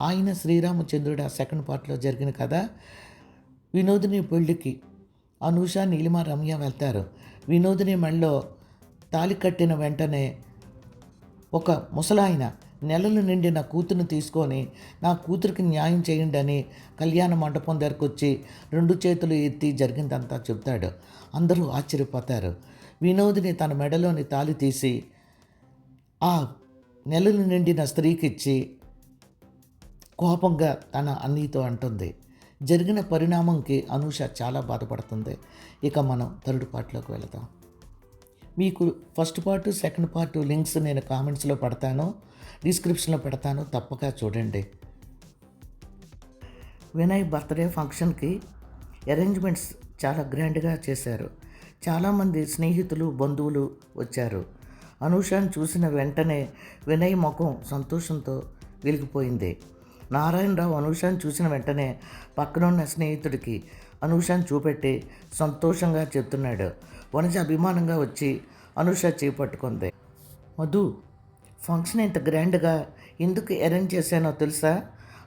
ఆయన శ్రీరామచంద్రుడు ఆ సెకండ్ పార్ట్లో జరిగిన కథ వినోదిని పెళ్ళికి అనూష నీలిమ రమ్య వెళ్తారు. వినోదిని మెళ్ళలో తాలి కట్టిన వెంటనే ఒక ముసలాయన నెలలు నిండిన కూతురుని తీసుకొని నా కూతురికి న్యాయం చేయండి అని కళ్యాణ మండపం దగ్గరకు వచ్చి రెండు చేతులు ఎత్తి జరిగిందంతా చెప్తాడు అందరూ ఆశ్చర్యపోతారు. వినోదిని తన మెడలోని తాలి తీసి ఆ నెలలు నిండిన స్త్రీకి ఇచ్చి కోపంగా తన అన్నీతో అంటుంది జరిగిన పరిణామంకి అనూష చాలా బాధపడుతుంది. ఇక మనం థర్డ్ పార్ట్లోకి వెళదాం. మీకు first part second part links నేను కామెంట్స్లో పెడతాను డిస్క్రిప్షన్లో పెడతాను. తప్పక చూడండి. వినయ్ బర్త్డే ఫంక్షన్కి అరేంజ్మెంట్స్ చాలా గ్రాండ్గా చేశారు. చాలామంది స్నేహితులు బంధువులు వచ్చారు. అనూషాను చూసిన వెంటనే వినయ్ ముఖం సంతోషంతో వెలిగిపోయింది. నారాయణరావు అనూషను చూసిన వెంటనే పక్కనున్న స్నేహితుడికి అనూషాను చూపెట్టి సంతోషంగా చెప్తున్నాడు. వనజ అభిమానంగా వచ్చి అనూష చేపట్టుకుంది. మధు ఫంక్షన్ ఇంత గ్రాండ్గా ఎందుకు అరేంజ్ చేశానో తెలుసా?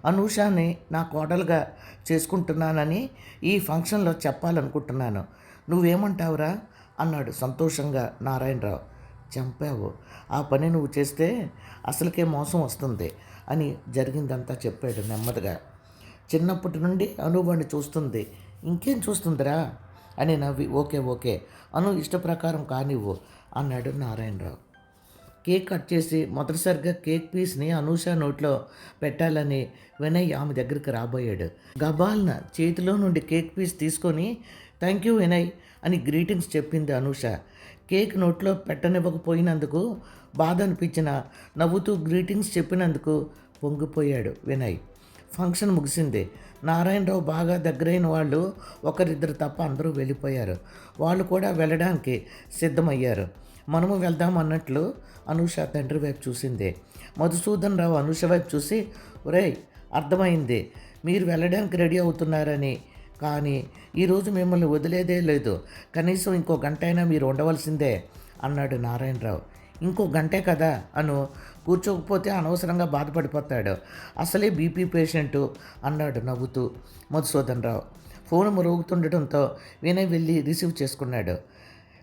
అనుషాని నా కోడలుగా చేసుకుంటున్నానని ఈ ఫంక్షన్లో చెప్పాలనుకుంటున్నాను. నువ్వేమంటావురా? అన్నాడు సంతోషంగా నారాయణరావు. చంపావు. ఆ పని నువ్వు చేస్తే అసలుకే మోసం వస్తుంది. అని జరిగిందంతా చెప్పాడు నెమ్మదిగా. చిన్నప్పటి నుండి అను చూస్తుంది. ఇంకేం చూస్తుందిరా? అని నవ్వి ఓకే ఓకే. అను ఇష్టప్రకారం కానివ్వు అన్నాడు నారాయణరావు. కేక్ కట్ చేసి మొదటిసారిగా కేక్ పీస్ని అనూష నోట్లో పెట్టాలని వినయ్ ఆమె దగ్గరికి రాబోయాడు. గబాల్న చేతిలో నుండి కేక్ పీస్ తీసుకొని థ్యాంక్ యూ వినయ్ అని గ్రీటింగ్స్ చెప్పింది అనూష. కేక్ నోట్లో పెట్టనివ్వకపోయినందుకు బాధ అనిపించిన నవ్వుతూ గ్రీటింగ్స్ చెప్పినందుకు పొంగిపోయాడు వినయ్. ఫంక్షన్ ముగిసింది. నారాయణరావు బాగా దగ్గరైన వాళ్ళు ఒకరిద్దరు తప్ప అందరూ వెళ్ళిపోయారు. వాళ్ళు కూడా వెళ్ళడానికి సిద్ధమయ్యారు. మనము వెళ్దాం అన్నట్లు అనూష తండ్రి వైపు చూసింది. మధుసూదన్ రావు అనూష వైపు చూసి ఒరేయ్ అర్థమైంది. మీరు వెళ్ళడానికి రెడీ అవుతున్నారని కానీ ఈరోజు మిమ్మల్ని వదిలేదే లేదు. కనీసం ఇంకో గంట అయినా మీరు ఉండవలసిందే అన్నాడు నారాయణరావు. ఇంకో గంటే కదా అను. కూర్చోకపోతే అనవసరంగా బాధపడిపోతాడు. అసలే బీపీ పేషెంటు అన్నాడు నవ్వుతూ మధుసూదన్ రావు ఫోన్ మరుగుతుండటంతో వినయ్ వెళ్ళి రిసీవ్ చేసుకున్నాడు.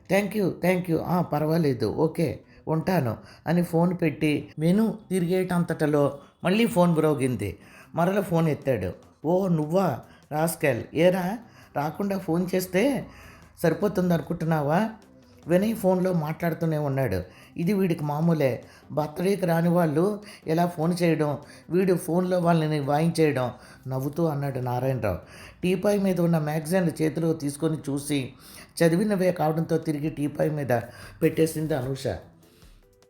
Thank you thank you. ఆ, పర్వాలేదు ఓకే ఉంటాను అని ఫోన్ పెట్టి మెను తిరిగేటంతటలో మళ్ళీ ఫోన్ బ్రోగింది మరల ఫోన్ ఎత్తాడు. ఓ నువ్వా? రాస్కెల్ ఏరా? రాకుండా ఫోన్ చేస్తే సరిపోతుంది అనుకుంటున్నావా? వినయ్ ఫోన్లో మాట్లాడుతూనే ఉన్నాడు. ఇది వీడికి మామూలే. బర్త్డేకి రాని వాళ్ళు ఇలా ఫోన్ చేయడం? వీడు ఫోన్లో వాళ్ళని వాయించేయడం నవ్వుతూ అన్నాడు నారాయణరావు. టీపాయ్ మీద ఉన్న మ్యాగజైన్ చేతిలో తీసుకొని చూసి చదివినవే కావడంతో తిరిగి టీపాయ్ మీద పెట్టేసింది అనూష.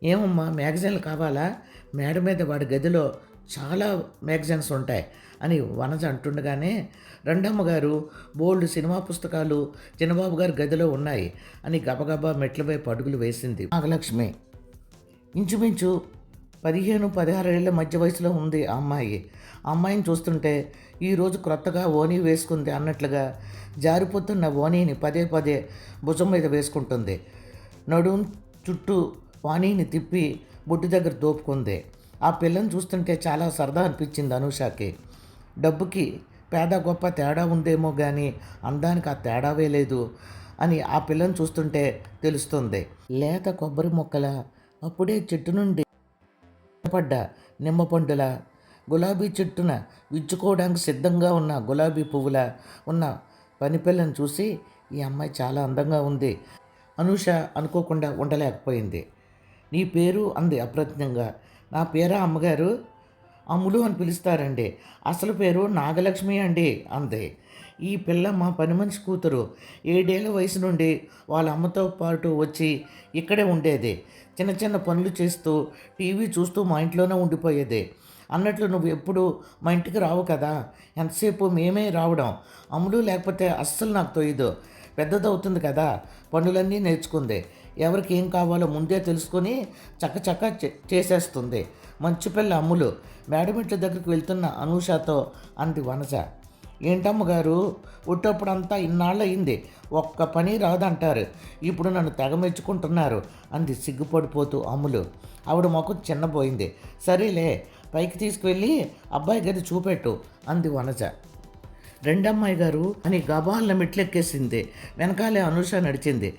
ఏమమ్మా మ్యాగజైన్లు కావాలా? మేడ మీద వాడి గదిలో చాలా మ్యాగజైన్స్ ఉంటాయి అని వనజ అంటుండగానే రెండమ్మగారు బోల్డ్ సినిమా పుస్తకాలు చిన్నబాబు గారి గదిలో ఉన్నాయి అని గబగబా మెట్లపై పడుగులు అడుగులు వేసింది నాగలక్ష్మి. ఇంచుమించు పదిహేను పదహారేళ్ళ మధ్య వయసులో ఉంది ఆ అమ్మాయి. అమ్మాయిని చూస్తుంటే ఈరోజు క్రొత్తగా ఓనీ వేసుకుంది అన్నట్లుగా జారిపోతున్న ఓనీని పదే పదే భుజం మీద వేసుకుంటుంది. నడుం చుట్టూ వాణిని తిప్పి బొడ్డు దగ్గర దోపుకుంది. ఆ పిల్లని చూస్తుంటే చాలా సరదా అనిపించింది అనుషాకి. డబ్బుకి పేద గొప్ప తేడా ఉందేమో కానీ అందానికి ఆ తేడావే లేదు అని ఆ పిల్లని చూస్తుంటే తెలుస్తుంది. లేత కొబ్బరి మొక్కల అప్పుడే చెట్టు నుండి పడ్డ నిమ్మ పండుల గులాబీ చెట్టున విచ్చుకోవడానికి సిద్ధంగా ఉన్న గులాబీ పువ్వుల ఉన్న పనిపిల్లను చూసి ఈ అమ్మాయి చాలా అందంగా ఉంది. అనూష అనుకోకుండా ఉండలేకపోయింది. నీ పేరు అంది అప్రజ్ఞంగా నా పేరా అమ్మగారు? అమ్ములు అని పిలుస్తారండి. అసలు పేరు నాగలక్ష్మి అండి అంది. ఈ పిల్ల మా పని మనిషి కూతురు. ఏడేళ్ళ వయసు నుండి వాళ్ళ అమ్మతో పాటు వచ్చి ఇక్కడే ఉండేది. చిన్న చిన్న పనులు చేస్తూ టీవీ చూస్తూ మా ఇంట్లోనే ఉండిపోయేది. అన్నట్లు నువ్వు ఎప్పుడు మా ఇంటికి రావు కదా. ఎంతసేపు మేమే రావడం. అమ్ములు లేకపోతే అస్సలు నాకు తోయదు పెద్దదవుతుంది కదా. పనులన్నీ నేర్చుకుంది. ఎవరికి ఏం కావాలో ముందే తెలుసుకొని చక్కచక్క చే- చేసేస్తుంది. మంచి పిల్ల అమ్ములు మేడమెట్ల దగ్గరికి వెళ్తున్న అనూషతో అంది వనజ. ఏంటమ్మగారు ఉట్టప్పుడంతా ఇన్నాళ్ళు అయింది ఒక్క పని రాదంటారు ఇప్పుడు నన్ను తెగ మెచ్చుకుంటున్నారు అంది సిగ్గుపడిపోతూ అమ్ములు. ఆవిడ మొఖం చిన్నపోయింది సరేలే పైకి తీసుకువెళ్ళి అబ్బాయి గది చూపెట్టు అంది వనజ. రెండమ్మాయి గారు అని గబాల మెట్లెక్కేసింది. వెనకాలే అనూష నడిచింది.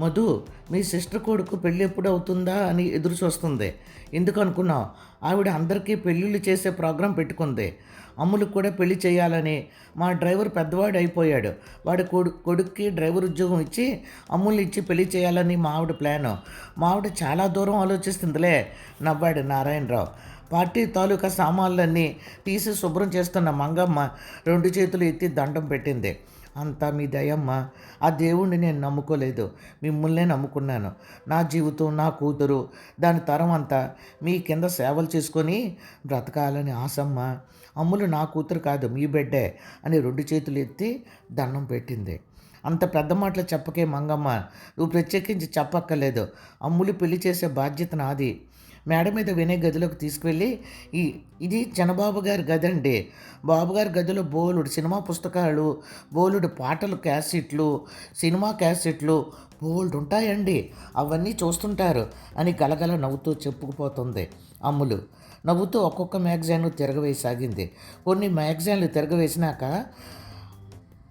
మధు మీ సిస్టర్ కొడుకు పెళ్ళి ఎప్పుడు అవుతుందా అని ఎదురు చూస్తుంది. ఎందుకు అనుకున్నావు? ఆవిడ అందరికీ పెళ్ళిళ్ళు చేసే ప్రోగ్రాం పెట్టుకుంది. అమ్ములకు కూడా పెళ్ళి చేయాలని మా డ్రైవర్ పెద్దవాడు అయిపోయాడు. వాడు కొడు కొడుక్కి డ్రైవర్ ఉద్యోగం ఇచ్చి అమ్ముల్ని ఇచ్చి పెళ్ళి చేయాలని మా ఆవిడ ప్లాను. మా ఆవిడ చాలా దూరం ఆలోచిస్తుందిలే నవ్వాడు నారాయణరావు. పార్టీ తాలూకా సామాన్లన్నీ తీసి శుభ్రం చేస్తున్న మంగమ్మ రెండు చేతులు ఎత్తి దండం పెట్టింది. అంతా మీ దయమ్మ. ఆ దేవుణ్ణి నేను నమ్ముకోలేదు. మిమ్మల్నే నమ్ముకున్నాను. నా జీవితం నా కూతురు దాని తరం అంతా మీ కింద సేవలు చేసుకొని బ్రతకాలని ఆశమ్మ. అమ్ములు నా కూతురు కాదు మీ బిడ్డే అని రెండు చేతులు ఎత్తి దండం పెట్టింది. అంత పెద్ద మాటలు చెప్పకే మంగమ్మ. నువ్వు ప్రత్యేకించి చెప్పక్కర్లేదు. అమ్ములు పెళ్ళి చేసే బాధ్యత నాది. మేడ మీద వినే గదిలోకి తీసుకువెళ్ళి ఈ ఇది చనబాబు గారి గది అండి. బాబుగారి గదిలో బోలుడు సినిమా పుస్తకాలు బోలుడు పాటలు క్యాసెట్లు సినిమా క్యాసెట్లు బోల్డ్ ఉంటాయండి. అవన్నీ చూస్తుంటారు అని గలగల నవ్వుతూ చెప్పుకుపోతుంది అమ్ములు. నవ్వుతూ ఒక్కొక్క మ్యాగజైన్ తిరగవేసాగింది కొన్ని మ్యాగజైన్లు తిరగవేసినాక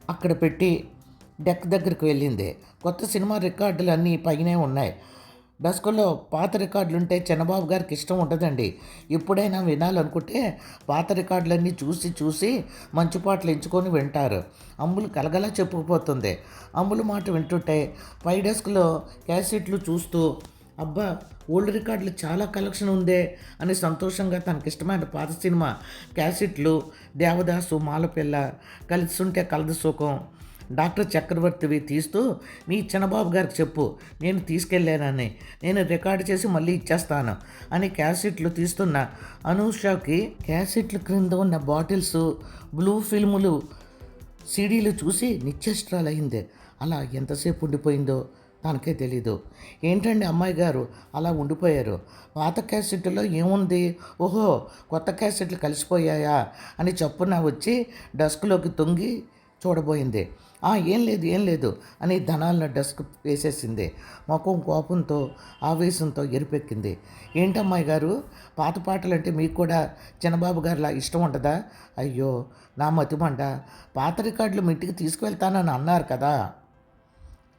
అక్కడ పెట్టి డెక్ దగ్గరికి వెళ్ళింది. కొత్త సినిమా రికార్డులు అన్నీ పైనే ఉన్నాయి. డస్కులో పాత రికార్డులుంటే చంద్రబాబు గారికి ఇష్టం ఉండదండి. ఇప్పుడైనా వినాలనుకుంటే పాత రికార్డులన్నీ చూసి చూసి మంచి పాటలు ఎంచుకొని వింటారు. అమ్ములు కలగలా చెప్పుకుపోతుంది. అమ్ములు మాట వింటుంటే పై డెస్క్లో క్యాసెట్లు చూస్తూ అబ్బా ఓల్డ్ రికార్డులు చాలా కలెక్షన్ ఉందే అని సంతోషంగా తనకి ఇష్టమైన పాత సినిమా క్యాసెట్లు దేవదాసు మాలపిల్ల కలిసి ఉంటే కలదు సుఖం డాక్టర్ చక్రవర్తివి తీస్తూ మీ చిన్నబాబు గారికి చెప్పు నేను తీసుకెళ్ళానని నేను రికార్డు చేసి మళ్ళీ ఇచ్చేస్తాను అని క్యాసెట్లు తీస్తున్న అనూషాకి క్యాసెట్ల క్రింద ఉన్న బాటిల్స్ బ్లూ ఫిల్ములు సీడీలు చూసి నిత్యష్ట్రాలయ్యింది అలా ఎంతసేపు ఉండిపోయిందో తనకే తెలీదు. ఏంటండి అమ్మాయి గారు? అలా ఉండిపోయారు. పాత క్యాసెట్లో ఏముంది? ఓహో కొత్త క్యాసెట్లు కలిసిపోయాయా? అని చప్పున వచ్చి డస్క్లోకి తొంగి చూడబోయింది. "ఆ, ఏం లేదు ఏం లేదు అని ధనాలను డస్క్ వేసేసింది. ముఖం కోపంతో ఆవేశంతో ఎరిపెక్కింది. ఏంటమ్మాయి గారు పాత పాటలు అంటే మీకు కూడా చిన్నబాబు గారిలా ఇష్టం ఉంటుందా అయ్యో నా మతిమంట పాత రికార్డులు మీ ఇంటికి తీసుకువెళ్తానని అన్నారు కదా?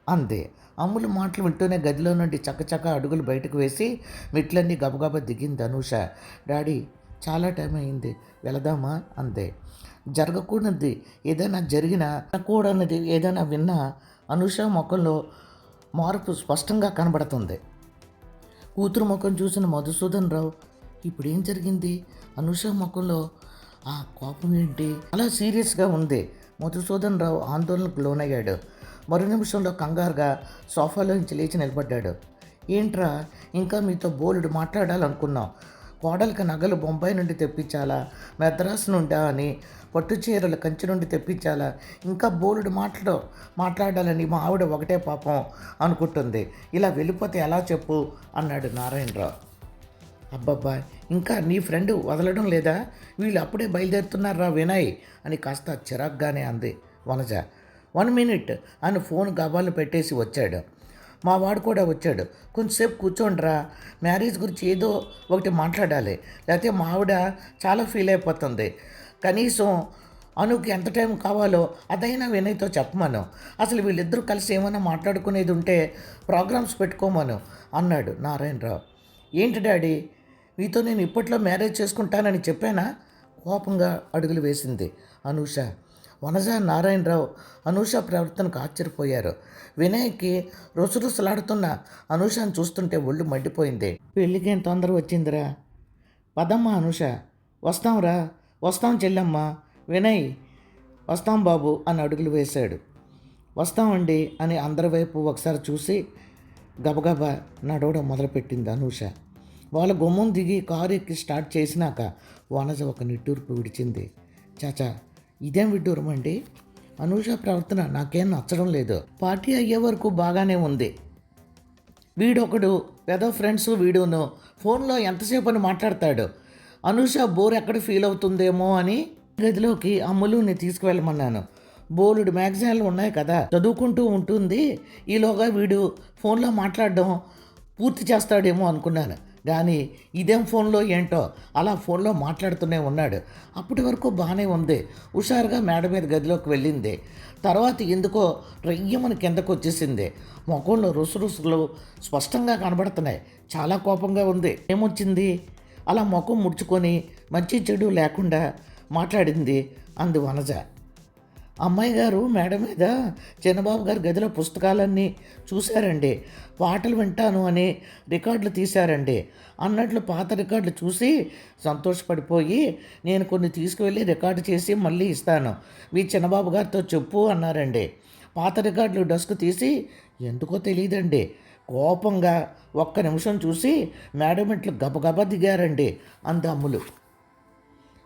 అంది. అమ్ములు మాటలు వింటూనే గదిలో నుండి చక్కచక్క అడుగులు బయటకు వేసి మెట్లన్నీ గబగబా దిగింది అనూష. డాడీ చాలా టైం అయింది వెళదామా? అందే. జరగకూడనిది. ఏదైనా జరిగినా కూడనిది ఏదైనా విన్నా అనుష ముఖంలో మార్పు స్పష్టంగా కనబడుతుంది. కూతురు ముఖం చూసిన మధుసూదన్ రావు ఇప్పుడు ఏం జరిగింది? అనుష ముఖంలో ఆ కోపం ఏంటి? అలా సీరియస్గా ఉంది. మధుసూదన్ రావు ఆందోళనకు లోనయ్యాడు. మరు నిమిషంలో కంగారుగా సోఫాలోంచి లేచి నిలబడ్డాడు. ఏంట్రా? ఇంకా మీతో బోలుడు మాట్లాడాలనుకున్నాం. కోడలికి నగలు బొంబాయి నుండి తెప్పించాలా? మెద్రాసు నుండా అని పట్టు చీరలు కంచి నుండి తెప్పించాలా? ఇంకా బోలుడు మాట్లాడు మాట్లాడాలని మా ఆవిడ ఒకటే పాపం అనుకుంటుంది. ఇలా వెళ్ళిపోతే ఎలా చెప్పు? అన్నాడు నారాయణరావు. అబ్బబ్బా ఇంకా నీ ఫ్రెండ్ వదలడం లేదా? వీళ్ళు అప్పుడే బయలుదేరుతున్నారా వినయ్? అని కాస్త చిరాగ్గానే అంది వనజ. వన్ మినిట్ అని ఫోన్ గబాలు పెట్టేసి వచ్చాడు. మా వాడు కూడా వచ్చాడు. కొంచెంసేపు కూర్చోండిరా. మ్యారేజ్ గురించి ఏదో ఒకటి మాట్లాడాలి. లేకపోతే మా ఆవిడ చాలా ఫీల్ అయిపోతుంది. కనీసం అనుకి ఎంత టైం కావాలో అదైనా వినయ్తో చెప్పమను. అసలు వీళ్ళిద్దరూ కలిసి ఏమైనా మాట్లాడుకునేది ఉంటే ప్రోగ్రామ్స్ పెట్టుకోమను అన్నాడు నారాయణరావు. ఏంటి డాడీ? మీతో నేను ఇప్పట్లో మ్యారేజ్ చేసుకుంటానని చెప్పానా? కోపంగా అడుగులు వేసింది అనూష. వనజ నారాయణరావు అనూష ప్రవర్తనకు ఆశ్చర్యపోయారు. వినయ్కి రుసరుసలాడుతున్న అనూషను చూస్తుంటే ఒళ్ళు మండిపోయింది. పెళ్ళికి ఏం తొందర వచ్చిందిరా? పదమ్మా అనూష. వస్తాంరా. వస్తాం చెల్లమ్మ. వినయ్ వస్తాం బాబు అని అడుగులు వేశాడు. వస్తామండి అని అందరి వైపు ఒకసారి చూసి గబగబా నడవడం మొదలుపెట్టింది అనూష. వాళ్ళ గుమ్మం దిగి కారు ఎక్కి స్టార్ట్ చేసినాక వనజ ఒక నిట్టూర్పు విడిచింది. చాచా ఇదేం విడ్డూరం అండి? అనూష ప్రవర్తన నాకేం నచ్చడం లేదు. పార్టీ అయ్యే వరకు బాగానే ఉంది. వీడొకడు పెద్ద ఫ్రెండ్స్ వీడును ఫోన్లో ఎంతసేపు అని మాట్లాడతాడు? అనూష బోర్ ఎక్కడ ఫీల్ అవుతుందేమో అని గదిలోకి అమ్ములుని తీసుకువెళ్ళమన్నాను. బోలుడు మ్యాగజైన్లు ఉన్నాయి కదా చదువుకుంటూ ఉంటుంది. ఈలోగా వీడు ఫోన్లో మాట్లాడడం పూర్తి చేస్తాడేమో అనుకున్నాను. కానీ ఇదేం ఫోన్లో ఏంటో అలా ఫోన్లో మాట్లాడుతూనే ఉన్నాడు. అప్పటి వరకు బాగానే ఉంది. హుషారుగా మేడ మీద గదిలోకి వెళ్ళింది. తర్వాత ఎందుకో రయ్యమని కిందకు వచ్చేసింది. ముఖంలో రుసురుసులు స్పష్టంగా కనబడుతున్నాయి. చాలా కోపంగా ఉంది. ఏమొచ్చింది? అలా ముఖం ముడుచుకొని మంచి చెడు లేకుండా మాట్లాడింది అంది వనజ. అమ్మాయి గారు మేడ మీద చిన్నబాబు గారి గదిలో పుస్తకాలన్నీ చూశారండి. పాటలు వింటాను అని రికార్డులు తీశారండి. అన్నట్లు పాత రికార్డులు చూసి సంతోషపడిపోయి నేను కొన్ని తీసుకువెళ్ళి రికార్డు చేసి మళ్ళీ ఇస్తాను. మీ చిన్నబాబు గారితో చెప్పు అన్నారండి. పాత రికార్డులు డస్క్ తీసి ఎందుకో తెలియదండి. కోపంగా ఒక్క నిమిషం చూసి మేడం మెట్లు గబగబా దిగారండి అంత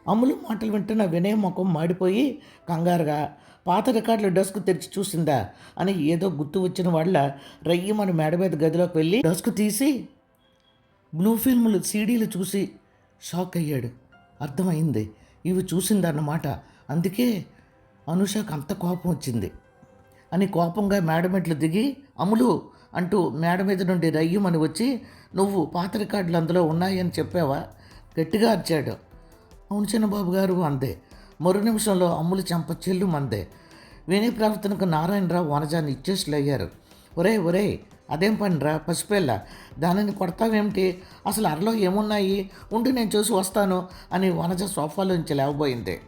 అమ్ములు మాటలు వింటున్న వినయ ముఖం మాడిపోయి కంగారుగా పాత రికార్డులు డస్క్ తెరిచి చూసిందా? అని ఏదో గుర్తు వచ్చిన వాళ్ళ రయ్యమని మేడ మీద గదిలోకి వెళ్ళి డస్క్ తీసి బ్లూ ఫిల్ములు సీడీలు చూసి షాక్ అయ్యాడు. అర్థమైంది. ఇవి చూసిందన్నమాట. అందుకే అనుషకు అంత కోపం వచ్చింది. అని కోపంగా మేడ మెట్లు దిగి అమ్ములు అంటూ మేడ మీద నుండి రయ్యమని వచ్చి నువ్వు పాత రికార్డులు అందులో ఉన్నాయని చెప్పావా? గట్టిగా అరిచాడు. అవును చిన్నబాబు గారు అందే. మరు నిమిషంలో అమ్ములు చెంప చెల్లు మందే. వినయ ప్రవర్తనకు నారాయణరావు వనజాన్ని ఇచ్చేసి అయ్యారు ఒరే ఒరే అదేం పనిరా? పసిపిల్ల దానిని కొడతావేమిటి? అసలు అరలో ఏమున్నాయి? ఉండి నేను చూసి వస్తాను అని వనజ సోఫాలోంచి లేవబోయింది.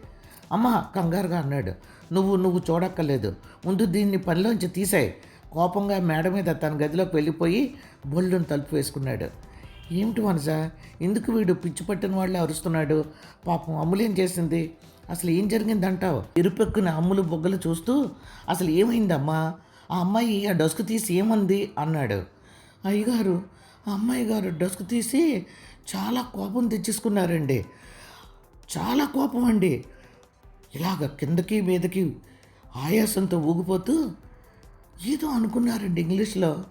అమ్మ కంగారుగా అన్నాడు. నువ్వు నువ్వు చూడక్కర్లేదు. ముందు దీన్ని పనిలోంచి తీసాయి. కోపంగా మేడ మీద తన గదిలోకి వెళ్ళిపోయి బొల్లును తలుపు వేసుకున్నాడు. ఏమిటి మనస ఎందుకు వీడు పిచ్చి పట్టిన వాళ్ళే అరుస్తున్నాడు? పాపం అమ్ములేం చేసింది? అసలు ఏం జరిగిందంటావు? ఇరుపెక్కున అమ్ములు బొగ్గలు చూస్తూ అసలు ఏమైందమ్మా? ఆ అమ్మాయి ఆ డస్క్ తీసి ఏమంది? అన్నాడు. అయ్యగారు ఆ అమ్మాయి గారు డస్క్ తీసి చాలా కోపం తెచ్చేసుకున్నారండి. చాలా కోపం అండి. ఇలాగ కిందకి మీదకి ఆయాసంతో ఊగిపోతూ ఏదో అనుకున్నారండి ఇంగ్లీష్లో.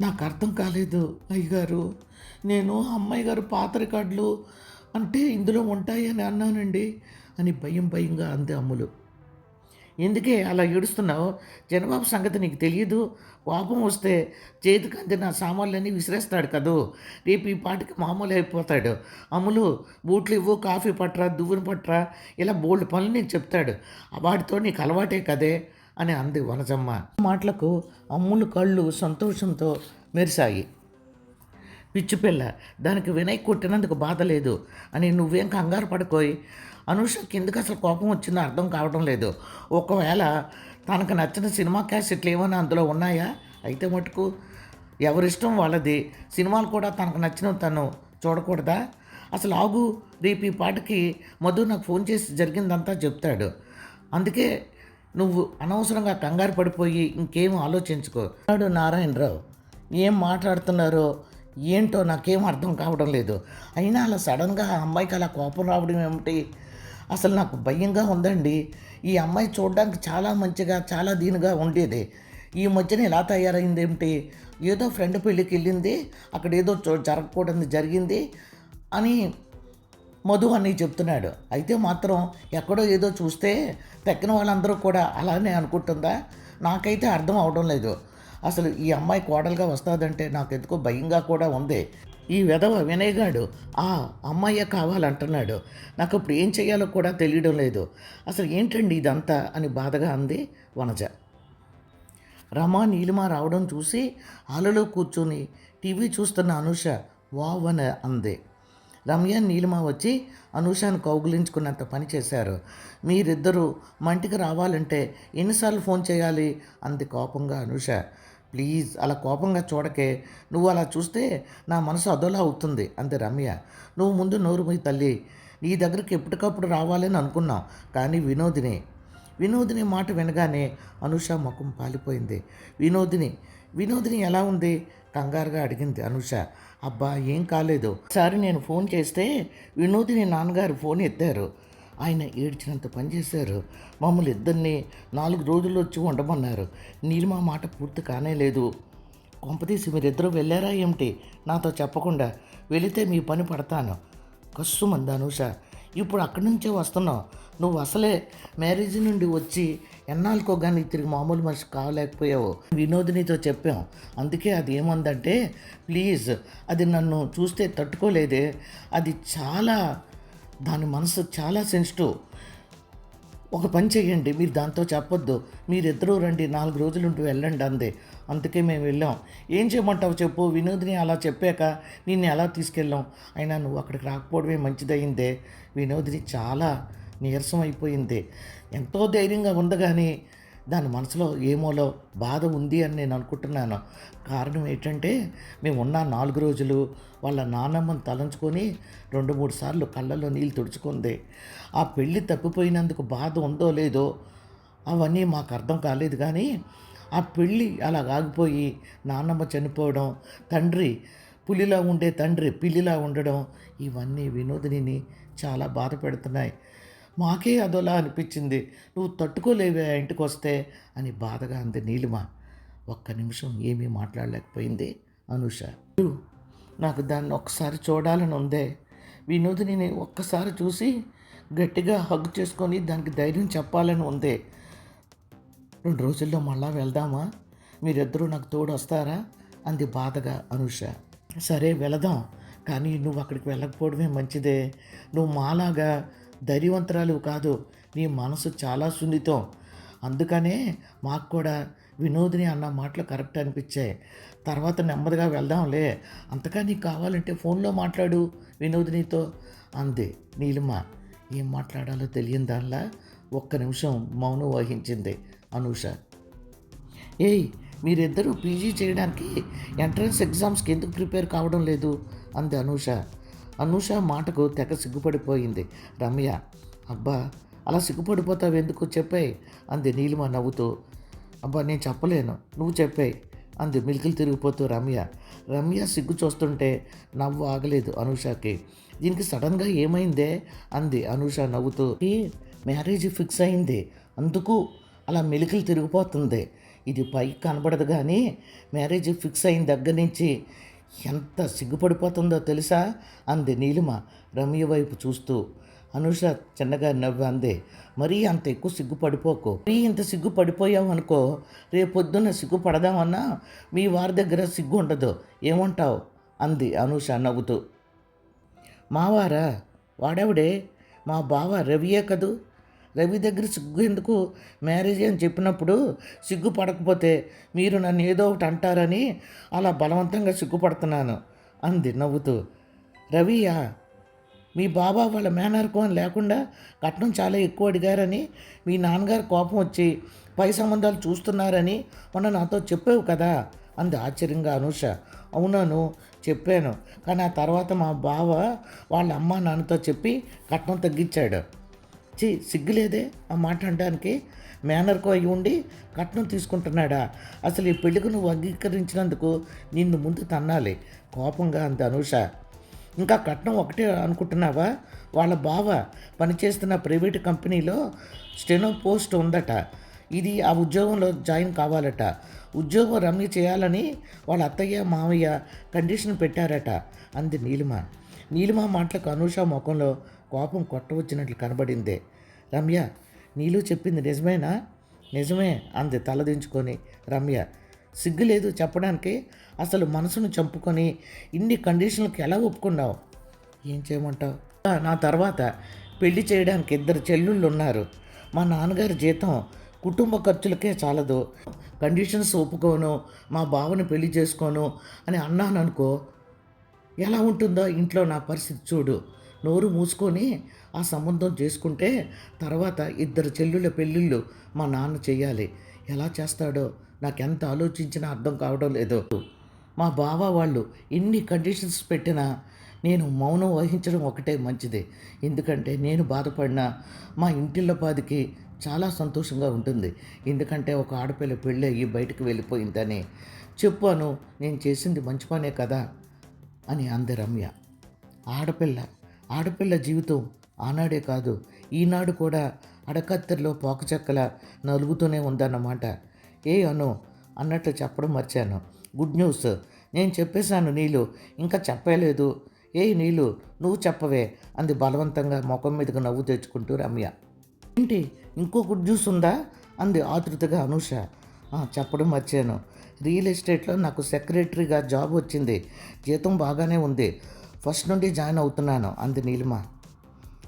నాకు అర్థం కాలేదు అయ్యగారు. నేను అమ్మాయి గారు పాత రికార్డులు అంటే ఇందులో ఉంటాయని అన్నానండి అని భయం భయంగా అంది అమ్ములు. ఎందుకే అలా ఏడుస్తున్నావు? జనబాబు సంగతి నీకు తెలియదు కోపం వస్తే చేతికి అందిన సామాన్లన్నీ విసిరేస్తాడు కదూ. రేపు ఈ పాటికి మామూలు అయిపోతాడు. అమ్ములు బూట్లు ఇవ్వు కాఫీ పట్రా దువ్వును పట్రా ఇలా బోల్డ్ పనులు నీకు చెప్తాడు. వాటితో నీకు అలవాటే కదే. అని అంది వనజమ్మ. మాటలకు అమ్ములు కళ్ళు సంతోషంతో మెరిశాయి. పిచ్చిపిల్ల దానికి వినయ్ కొట్టినందుకు బాధ లేదు అని నువ్వేం కంగారు పడుకోయి. అనుష కిందకి అసలు కోపం వచ్చిందో అర్థం కావడం లేదు. ఒకవేళ తనకు నచ్చిన సినిమా క్యాసెట్లు ఏమైనా అందులో ఉన్నాయా? అయితే మటుకు ఎవరిష్టం వాళ్ళది. సినిమాలు కూడా తనకు నచ్చిన తను చూడకూడదా? అసలు ఆగు రేపు ఈ పాటకి మధు నాకు ఫోన్ చేసి జరిగిందంతా చెప్తాడు. అందుకే నువ్వు అనవసరంగా కంగారు పడిపోయి ఇంకేం ఆలోచించుకో. అన్నాడు నారాయణరావు. ఏం మాట్లాడుతున్నారో ఏంటో నాకేం అర్థం కావడం లేదు. అయినా అలా సడన్గా ఆ అమ్మాయికి అలా కోపం రావడం ఏమిటి? అసలు నాకు భయంగా ఉందండి. ఈ అమ్మాయి చూడడానికి చాలా మంచిగా చాలా దీనిగా ఉండేది. ఈ మధ్యన ఎలా తయారైంది ఏమిటి? ఏదో ఫ్రెండ్ పెళ్ళికి వెళ్ళింది అక్కడ ఏదో జరగకూడదు జరిగింది అని మధు అని చెప్తున్నాడు. అయితే మాత్రం ఎక్కడో ఏదో చూస్తే తక్కిన వాళ్ళందరూ కూడా అలానే అనుకుంటుందా? నాకైతే అర్థం అవడం లేదు. అసలు ఈ అమ్మాయి కోడలుగా వస్తుందంటే నాకు ఎందుకో భయంగా కూడా ఉంది. ఈ విధవ వినయగాడు ఆ అమ్మాయే కావాలంటున్నాడు. నాకు ఇప్పుడు ఏం చేయాలో కూడా తెలియడం లేదు. అసలు ఏంటండి ఇదంతా? అని బాధగా అంది వనజ. రమా నీలిమ రావడం చూసి అలలో కూర్చొని టీవీ చూస్తున్న అనుష వావ్ అని అంది. రమ్య నీలిమ వచ్చి అనూషాను కౌగులించుకున్నంత పని చేశారు. మీరిద్దరూ మంటికి రావాలంటే ఎన్నిసార్లు ఫోన్ చేయాలి? అంది కోపంగా అనూష. ప్లీజ్ అలా కోపంగా చూడకే. నువ్వు అలా చూస్తే నా మనసు అదోలా అవుతుంది అంది రమ్య. నువ్వు ముందు నోరు మీ తల్లి. నీ దగ్గరికి ఎప్పటికప్పుడు రావాలని అనుకున్నాం కానీ వినోదిని. వినోదిని మాట వినగానే అనుష ముఖం పాలిపోయింది. వినోదిని వినోదిని ఎలా ఉంది? కంగారుగా అడిగింది అనుష. అబ్బా ఏం కాలేదు. ఒకసారి నేను ఫోన్ చేస్తే వినోదిని నాన్నగారు ఫోన్ ఎత్తారు. ఆయన ఏడ్చినంత పని చేశారు. మమ్మల్ని ఇద్దరిని నాలుగు రోజులు వచ్చి ఉండమన్నారు నీలిమ మాట పూర్తి కానే లేదు. కొంపతీసి మీరిద్దరూ వెళ్ళారా ఏమిటి? నాతో చెప్పకుండా. వెళితే మీ పని పడతాను. కస్సుమంది అనూష ఇప్పుడు అక్కడి నుంచే వస్తున్నావు. నువ్వు అసలే మ్యారేజ్ నుండి వచ్చి ఎన్నాళ్ళకో కానీ తిరిగి మామూలు మనిషి కావలేకపోయావు వినోదినితో చెప్పాం. అందుకే అది ఏమందంటే ప్లీజ్ అది నన్ను చూస్తే తట్టుకోలేదే. అది చాలా దాని మనసు చాలా సెన్సిటివ్ ఒక పని చేయండి మీరు దాంతో చెప్పొద్దు. మీరిద్దరూ రండి నాలుగు రోజులు ఉంటూ వెళ్ళండి అందే. అందుకే మేము వెళ్ళాం. ఏం చేయమంటావు చెప్పు? వినోద్ని అలా చెప్పాక నిన్ను ఎలా తీసుకెళ్ళాం? అయినా నువ్వు అక్కడికి రాకపోవడమే మంచిదయ్యిందే వినోదిని చాలా నీరసం అయిపోయింది. ఎంతో ధైర్యంగా ఉంది కానీ దాని మనసులో ఏమోలో బాధ ఉంది అని నేను అనుకుంటున్నాను. కారణం ఏంటంటే మేము ఉన్న నాలుగు రోజులు వాళ్ళ నాన్నమ్మని తలంచుకొని రెండు మూడు సార్లు కళ్ళల్లో నీళ్ళు తుడుచుకుంది. ఆ పెళ్ళి తప్పిపోయినందుకు బాధ ఉందో లేదో అవన్నీ మాకు అర్థం కాలేదు కానీ ఆ పెళ్ళి అలా ఆగిపోయి నాన్నమ్మ చనిపోవడం తండ్రి పులిలా ఉండే తండ్రి పిల్లిలా ఉండడం ఇవన్నీ వినోదిని చాలా బాధ పెడుతున్నాయి. మాకే అదోలా అనిపించింది. నువ్వు తట్టుకోలేవే ఆ ఇంటికి వస్తే అని బాధగా అంది నీలిమ. ఒక్క నిమిషం ఏమీ మాట్లాడలేకపోయింది అనుష. నాకు దాన్ని ఒక్కసారి చూడాలని ఉందే. వినోదిని ఒక్కసారి చూసి గట్టిగా హగ్ చేసుకొని దానికి ధైర్యం చెప్పాలని ఉందే. రెండు రోజుల్లో మళ్ళా వెళ్దామా? మీరిద్దరూ నాకు తోడు వస్తారా అంది బాధగా అనుష. సరే వెళదాం. కానీ నువ్వు అక్కడికి వెళ్ళకపోవడమే మంచిదే. నువ్వు మాలాగా ధైర్యవంతరాలు కాదు. నీ మనసు చాలా సున్నితం. అందుకనే మాకు కూడా వినోదిని అన్న మాటలు కరెక్ట్ అనిపించాయి. తర్వాత నెమ్మదిగా వెళ్దాంలే. అంతగా నీకు కావాలంటే ఫోన్లో మాట్లాడు వినోదినితో అంది నీలిమ. ఏం మాట్లాడాలో తెలియని దానిలా ఒక్క నిమిషం మౌనం వహించింది అనూష. ఏయ్ మీరిద్దరూ పీజీ చేయడానికి ఎంట్రన్స్ ఎగ్జామ్స్కి ఎందుకు ప్రిపేర్ కావడం లేదు? అంది అనూష. అనూష మాటకు తెగ సిగ్గుపడిపోయింది. రమ్య అబ్బా అలా సిగ్గుపడిపోతావు ఎందుకు చెప్పాయి అంది నీలిమ నవ్వుతూ. అబ్బా నేను చెప్పలేను నువ్వు చెప్పాయి అంది మిలికిలు తిరిగిపోతూ రమ్య. రమ్య సిగ్గు చూస్తుంటే నవ్వు ఆగలేదు అనూషకి. దీనికి సడన్గా ఏమైందే? అంది అనూష నవ్వుతూ. "ఈ మ్యారేజ్ ఫిక్స్ అయింది అందుకు అలా మెలికలు తిరిగిపోతుంది. ఇది పైకి కనబడదు కానీ మ్యారేజ్ ఫిక్స్ అయిన దగ్గర నుంచి ఎంత సిగ్గుపడిపోతుందో తెలుసా? అంది నీలిమ రమ్య వైపు చూస్తూ. అనుష చిన్నగా నవ్వి అంది మరీ అంత ఎక్కువ సిగ్గుపడిపోకు. మరీ ఇంత సిగ్గుపడిపోయావు అనుకో రేపొద్దున్న సిగ్గుపడదామన్నా మీ వారి దగ్గర సిగ్గు ఉండదు ఏమంటావు? అంది అనూష నవ్వుతూ. మావారా వాడెవడే? మా బావ రవియే కదూ? రవి దగ్గర సిగ్గు ఎందుకు? మ్యారేజ్ అని చెప్పినప్పుడు సిగ్గుపడకపోతే మీరు నన్ను ఏదో ఒకటి అంటారని అలా బలవంతంగా సిగ్గుపడుతున్నాను అంది నవ్వుతూ. రవియా మీ బాబా వాళ్ళ మేనర్కు అని లేకుండా కట్నం చాలా ఎక్కువ అడిగారని మీ నాన్నగారు కోపం వచ్చి పై సంబంధాలు చూస్తున్నారని మొన్న నాతో చెప్పావు కదా అంది ఆశ్చర్యంగా అనూష. అవునాను చెప్పాను. కానీ ఆ తర్వాత మా బావ వాళ్ళ అమ్మ నాన్నతో చెప్పి కట్నం తగ్గించాడు. చి సిగ్గులేదే ఆ మాట అనడానికి. మేనర్కు అయి ఉండి కట్నం తీసుకుంటున్నాడా? అసలు ఈ పెళ్ళికి నువ్వు అంగీకరించినందుకు నిన్ను ముందు తన్నాలి. కోపంగా అంది అనూష. ఇంకా కట్నం ఒకటే అనుకుంటున్నావా? వాళ్ళ బావ పనిచేస్తున్న ప్రైవేట్ కంపెనీలో స్టెనో పోస్ట్ ఉందట. ఇది ఆ ఉద్యోగంలో జాయిన్ కావాలట. ఉద్యోగం రమ్య చేయాలని వాళ్ళ అత్తయ్య మామయ్య కండిషన్ పెట్టారట అంది నీలిమ. నీలిమ మాటలకు అనూష ముఖంలో కోపం కొట్టవచ్చినట్లు కనబడింది. రమ్య నీలు చెప్పింది నిజమేనా? నిజమే అంది తలదించుకొని రమ్య. సిగ్గు లేదు చెప్పడానికి అసలు మనసును చంపుకొని ఇన్ని కండిషన్లకు ఎలా ఒప్పుకున్నావు? ఏం చేయమంటావు? నా తర్వాత పెళ్ళి చేయడానికి ఇద్దరు చెల్లుళ్ళు ఉన్నారు మా నాన్నగారి జీతం కుటుంబ ఖర్చులకే చాలదు. కండిషన్స్ ఒప్పుకోను మా బావని పెళ్ళి చేసుకోను అని అన్నాను అనుకో ఎలా ఉంటుందో ఇంట్లో నా పరిస్థితి చూడు. నోరు మూసుకొని ఆ సంబంధం చేసుకుంటే తర్వాత ఇద్దరు చెల్లుల పెళ్ళిళ్ళు మా నాన్న చేయాలి. ఎలా చేస్తాడో నాకెంత ఆలోచించినా అర్థం కావడం లేదు. మా బావ వాళ్ళు ఎన్ని కండిషన్స్ పెట్టినా నేను మౌనం వహించడం ఒకటే మంచిది. ఎందుకంటే నేను బాధపడినా మా ఇంటిళ్ళ పాదికి చాలా సంతోషంగా ఉంటుంది. ఎందుకంటే ఒక ఆడపిల్ల పెళ్ళి అయ్యి బయటకు వెళ్ళిపోయిందని చెప్పాను. నేను చేసింది మంచి పనే కదా అని అంది రమ్య. ఆడపిల్ల ఆడపిల్ల జీవితం ఆనాడే కాదు. ఈనాడు కూడా అడకత్తెరలో పోకచెక్కల నలుగుతూనే ఉందన్నమాట. ఏ అను? అన్నట్లు చెప్పడం మర్చాను. Good news. నేను చెప్పేశాను నీళ్ళు ఇంకా చెప్పలేదు. ఏ నీళ్ళు నువ్వు చెప్పవే అంది బలవంతంగా ముఖం మీదకు నవ్వు తెచ్చుకుంటూ రమ్య. ఏంటి? ఇంకో గుడ్ న్యూస్ ఉందా? అంది ఆతృతగా అనూష. చెప్పడం మర్చాను. రియల్ ఎస్టేట్లో నాకు సెక్రటరీగా జాబ్ వచ్చింది. జీతం బాగానే ఉంది. ఫస్ట్ నుండి జాయిన్ అవుతున్నాను అంది నీలిమ.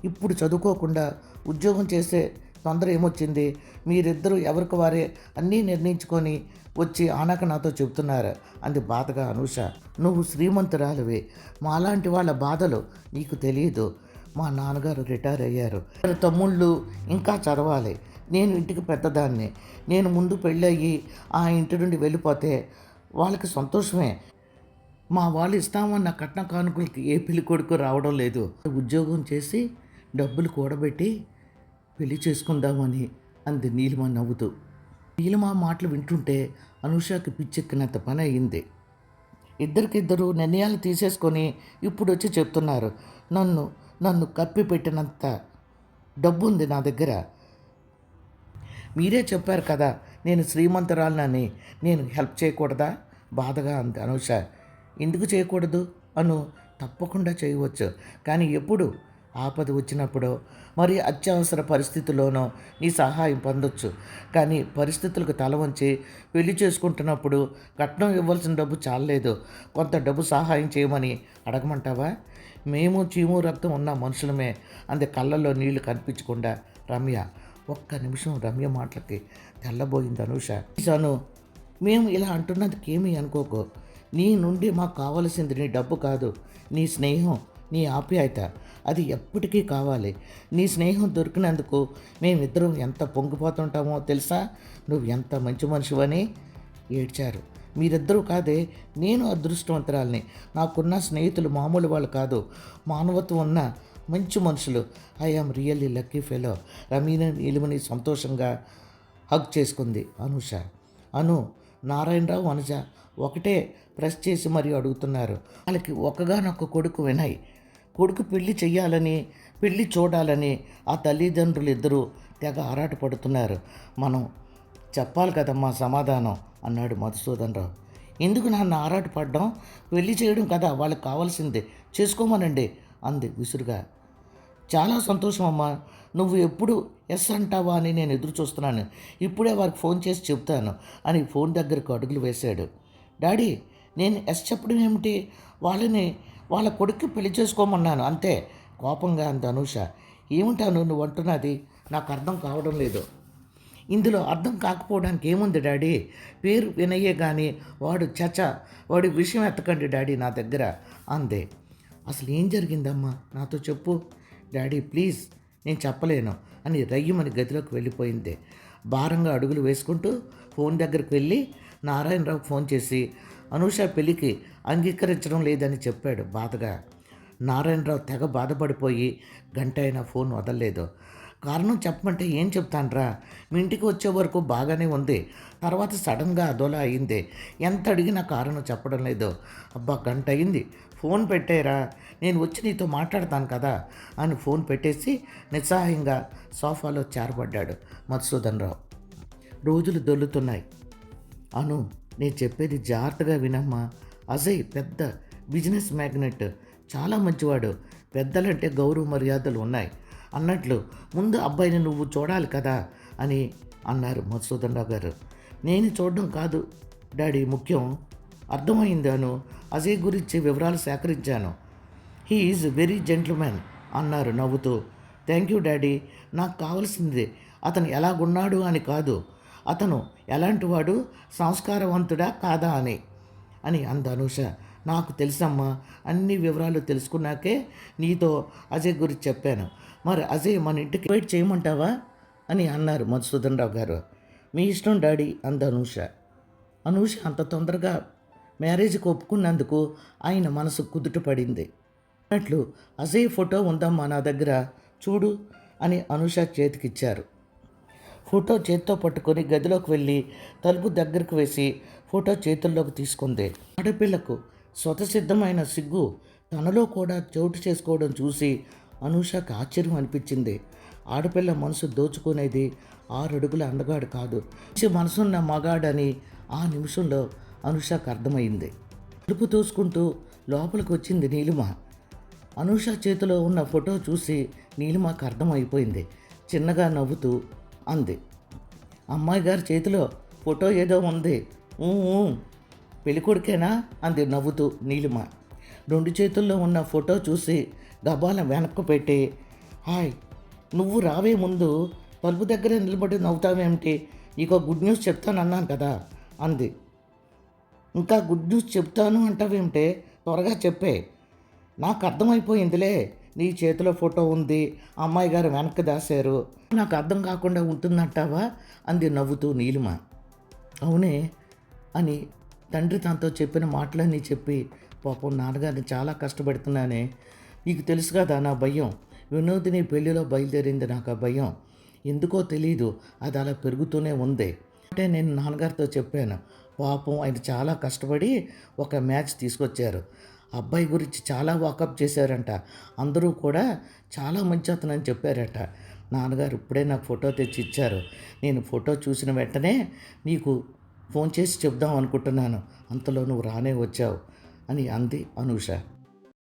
ఇప్పుడు చదువుకోకుండా ఉద్యోగం చేసే తొందర ఏమొచ్చింది? మీరిద్దరూ ఎవరికి వారే అన్నీ నిర్ణయించుకొని వచ్చి ఆనక నాతో చెబుతున్నారు అంది బాధగా అనూష. నువ్వు శ్రీమంతురాలివి. మాలాంటి వాళ్ళ బాధలు నీకు తెలియదు మా నాన్నగారు రిటైర్ అయ్యారు. తమ్ముళ్ళు ఇంకా చదవాలి. నేను ఇంటికి పెద్దదాన్ని. నేను ముందు పెళ్ళయ్యి ఆ ఇంటి నుండి వెళ్ళిపోతే వాళ్ళకి సంతోషమే. మా వాళ్ళు ఇస్తామన్న కట్న కానుకలకి ఏ పెళ్ళి కొడుకు రావడం లేదు. ఉద్యోగం చేసి డబ్బులు కూడబెట్టి పెళ్ళి చేసుకుందామని అంది నీలిమ నవ్వుతూ. నీలిమ మాటలు వింటుంటే అనుషాకి పిచ్చెక్కినంత పని అయింది ఇద్దరికిద్దరు నిర్ణయాలు తీసేసుకొని ఇప్పుడు వచ్చి చెప్తున్నారు. నన్ను నన్ను కప్పి పెట్టినంత డబ్బు ఉంది నా దగ్గర. మీరే చెప్పారు కదా నేను శ్రీమంతురాలని నేను హెల్ప్ చేయకూడదా? బాధగా అంది అనుష. ఎందుకు చేయకూడదు? అను తప్పకుండా చేయవచ్చు. కానీ ఎప్పుడు? ఆపద వచ్చినప్పుడో. మరి అత్యవసర పరిస్థితుల్లోనో నీ సహాయం పొందొచ్చు. కానీ పరిస్థితులకు తల వంచి పెళ్ళి చేసుకుంటున్నప్పుడు కట్నం ఇవ్వాల్సిన డబ్బు చాలలేదు. కొంత డబ్బు సహాయం చేయమని అడగమంటావా? మేము చీము రక్తం ఉన్న మనుషులమే. అంది కళ్ళల్లో నీళ్ళు కనిపించకుండా రమ్య. ఒక్క నిమిషం రమ్య మాటలకి తెల్లబోయింది అనూష. అను మేము ఇలా అంటున్నందుకు ఏమీ అనుకోకు. నీ నుండి మాకు కావలసింది నీ డబ్బు కాదు నీ స్నేహం నీ ఆప్యాయత. అది ఎప్పటికీ కావాలి. నీ స్నేహం దొరికినందుకు మేమిద్దరం ఎంత పొంగిపోతుంటామో తెలుసా? నువ్వు ఎంత మంచి మనిషివని ఏడ్చారు. మీరిద్దరూ కాదే నేను అదృష్టవంతురాల్ని. నాకున్న స్నేహితులు మామూలు వాళ్ళు కాదు మానవత్వం ఉన్న మంచి మనుషులు. I am really lucky fellow. రమీన నీలిమని సంతోషంగా హగ్ చేసుకుంది అనుష. అను నారాయణరావు అనుజ. ఒకటే ప్రెస్ చేసి మరీ అడుగుతున్నారు. వాళ్ళకి ఒకగానొక్క కొడుకు వినయ్. కొడుకు పెళ్ళి చేయాలని పెళ్ళి చూడాలని ఆ తల్లిదండ్రులు ఇద్దరూ తెగ ఆరాటపడుతున్నారు మనం చెప్పాలి కదమ్మా సమాధానం అన్నాడు మధుసూదన్ రావు. ఎందుకు నాన్న ఆరాటపడ్డం పెళ్ళి చేయడం కదా వాళ్ళకి కావాల్సింది. చేసుకోమనండి అంది విసురుగా. చాలా సంతోషం అమ్మా. నువ్వు ఎప్పుడు ఎస్ అంటావా అని నేను ఎదురు చూస్తున్నాను ఇప్పుడే వారికి ఫోన్ చేసి చెప్తాను అని ఫోన్ దగ్గరకు అడుగులు వేశాడు. డాడీ నేను ఎస్ చెప్పడం ఏమిటి? వాళ్ళని వాళ్ళ కొడుక్కి పెళ్ళి చేసుకోమన్నాను. అంతే. కోపంగా అంది అనూష. ఏమిటాను నువ్వు అంటున్నది? నాకు అర్థం కావడం లేదు. ఇందులో అర్థం కాకపోవడానికి ఏముంది డాడీ? పేరు వినయ్యే కానీ వాడు చచ వాడి విషయం ఎత్తకండి డాడీ నా దగ్గర అందే. అసలు ఏం జరిగిందమ్మా? నాతో చెప్పు. డాడీ ప్లీజ్ నేను చెప్పలేను అని రయ్యమని గదిలోకి వెళ్ళిపోయింది. భారంగా అడుగులు వేసుకుంటూ ఫోన్ దగ్గరికి వెళ్ళి నారాయణరావు ఫోన్ చేసి అనూష పెళ్ళికి అంగీకరించడం లేదని చెప్పాడు బాధగా. నారాయణరావు తెగ బాధపడిపోయి గంట అయినా ఫోన్ వదలలేదు. కారణం చెప్పమంటే ఏం చెప్తానరా? మీ ఇంటికి వచ్చే వరకు బాగానే ఉంది. తర్వాత సడన్గా అదోలా అయింది. ఎంత అడిగినా కారణం చెప్పడం లేదు. అబ్బా గంట అయింది. ఫోన్ పెట్టేరా నేను వచ్చి నీతో మాట్లాడతాను కదా అని ఫోన్ పెట్టేసి నిస్సహాయంగా సోఫాలో చేరబడ్డాడు మధుసూదన్ రావు రోజులు దొల్లుతున్నాయి. అను నేను చెప్పేది జాగ్రత్తగా వినమ్మా. అజయ్ పెద్ద బిజినెస్ మ్యాగ్నెట్ చాలా మంచివాడు. పెద్దలంటే గౌరవ మర్యాదలు ఉన్నాయి. అన్నట్లు ముందు అబ్బాయిని నువ్వు చూడాలి కదా అని అన్నారు మధుసూదన్ రావు గారు. నేను చూడడం కాదు డాడీ ముఖ్యం అర్థమైందాను? అజయ్ గురించి వివరాలు సేకరించాను. హీ ఈజ్ వెరీ జెంట్మెన్ అన్నారు నవ్వుతూ. Thank you daddy. నాకు కావాల్సింది అతను ఎలాగున్నాడు అని కాదు. అతను ఎలాంటివాడు? సంస్కారవంతుడా కాదా అని. అని అంద అనూష. నాకు తెలుసమ్మా అన్ని వివరాలు తెలుసుకున్నాకే నీతో అజయ్ గురించి చెప్పాను. మరి అజయ్ మన ఇంటికి వెయిట్ చేయమంటావా? అని అన్నారు మధుసూదన్ రావు గారు. మీ ఇష్టం డాడీ అంద అనూష. అనూష అంత తొందరగా మ్యారేజ్కి ఒప్పుకున్నందుకు ఆయన మనసు కుదుట పడింది అన్నట్లు అజయ్ ఫోటో ఉందమ్మా నా దగ్గర చూడు అని అనుష చేతికిచ్చారు. ఫోటో చేత్తో పట్టుకొని గదిలోకి వెళ్ళి తలుపు దగ్గరకు వేసి ఫోటో చేతుల్లోకి తీసుకుంది. ఆడపిల్లకు స్వతసిద్ధమైన సిగ్గు తనలో కూడా చోటు చేసుకోవడం చూసి అనూషకు ఆశ్చర్యం అనిపించింది. ఆడపిల్ల మనసు దోచుకునేది ఆరు అడుగుల అందగాడు కాదు. మంచి మనసున్న మగాడని ఆ నిమిషంలో అనుషకు అర్థమైంది. తలుపు తోసుకుంటూ లోపలికి వచ్చింది నీలిమ. అనూష చేతిలో ఉన్న ఫోటో చూసి నీలిమకు అర్థమైపోయింది. చిన్నగా నవ్వుతూ అంది. అమ్మాయి గారి చేతిలో ఫోటో ఏదో ఉంది. ఊ, ఊ. పెళ్ళికొడుకేనా అంది నవ్వుతూ నీలిమ. రెండు చేతుల్లో ఉన్న ఫోటో చూసి గబాల వెనక్కు పెట్టి హాయ్ నువ్వు రావే ముందు తలుపు దగ్గర నిలబడి నవ్వుతావేమిటి? నీకు గుడ్ న్యూస్ చెప్తానన్నాను కదా అంది. ఇంకా గుడ్ న్యూస్ చెప్తాను అంటావేమిటే త్వరగా చెప్పే. నాకు అర్థమైపోయిందిలే. నీ చేతిలో ఫోటో ఉంది. అమ్మాయి గారు వెనక్కి దాశారు. నాకు అర్థం కాకుండా ఉంటుందంటావా? అంది నవ్వుతూ నీలిమ. అవునే అని తండ్రి తనతో చెప్పిన మాటలన్నీ చెప్పి పాపం నాన్నగారిని చాలా కష్టపెడుతున్నానే. నీకు తెలుసు కదా నా భయం. వినోదిని పెళ్ళిలో బయలుదేరింది నాకు ఆ భయం. ఎందుకో తెలియదు అది అలా పెరుగుతూనే ఉంది. అంటే నేను నాన్నగారితో చెప్పాను. పాపం ఆయన చాలా కష్టపడి ఒక మ్యాచ్ తీసుకొచ్చారు. అబ్బాయి గురించి చాలా వాకప్ చేశారంట. అందరూ కూడా చాలా మంచి అతను అని చెప్పారట. నాన్నగారు ఇప్పుడే నాకు ఫోటో తెచ్చి ఇచ్చారు. నేను ఫోటో చూసిన వెంటనే నీకు ఫోన్ చేసి చెప్దాం అనుకుంటున్నాను. అంతలో నువ్వు రానే వచ్చావు అని అంది అనూష.